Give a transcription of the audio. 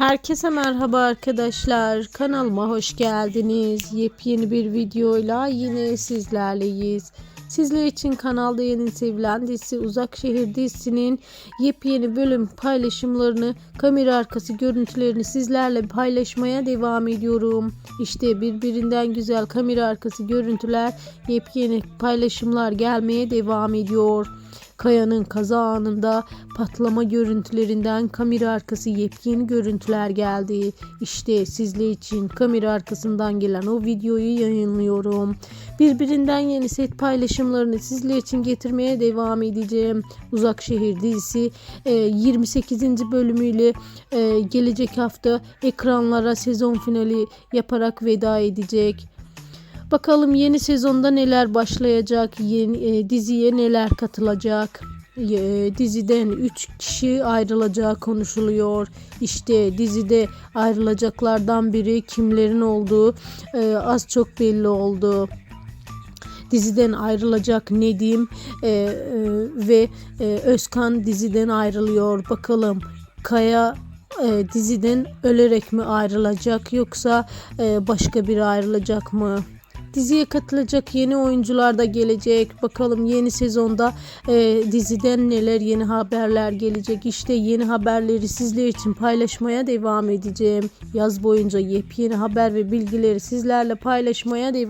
Herkese merhaba arkadaşlar. Kanalıma hoş geldiniz. Yepyeni bir videoyla yine sizlerleyiz. Sizler için kanalda yeni sevilen dizisi Uzak Şehir dizisinin yepyeni bölüm paylaşımlarını, kamera arkası görüntülerini sizlerle paylaşmaya devam ediyorum. İşte birbirinden güzel kamera arkası görüntüler, yepyeni paylaşımlar gelmeye devam ediyor. Kaya'nın kaza anında patlama görüntülerinden kamera arkası yepyeni görüntüler geldi. İşte sizler için kamera arkasından gelen o videoyu yayınlıyorum. Birbirinden yeni set paylaşımlarını sizler için getirmeye devam edeceğim. Uzak Şehir dizisi e, 28. bölümüyle e, gelecek hafta ekranlara sezon finali yaparak veda edecek. Bakalım yeni sezonda neler başlayacak, yeni e, diziye neler katılacak. E, diziden 3 kişi ayrılacağı konuşuluyor. İşte dizide ayrılacaklardan biri kimlerin olduğu e, az çok belli oldu diziden ayrılacak Nedim e, e, ve e, Özkan diziden ayrılıyor. Bakalım Kaya e, diziden ölerek mi ayrılacak yoksa e, başka biri ayrılacak mı? Diziye katılacak yeni oyuncular da gelecek. Bakalım yeni sezonda e, diziden neler yeni haberler gelecek. İşte yeni haberleri sizler için paylaşmaya devam edeceğim. Yaz boyunca yepyeni haber ve bilgileri sizlerle paylaşmaya devam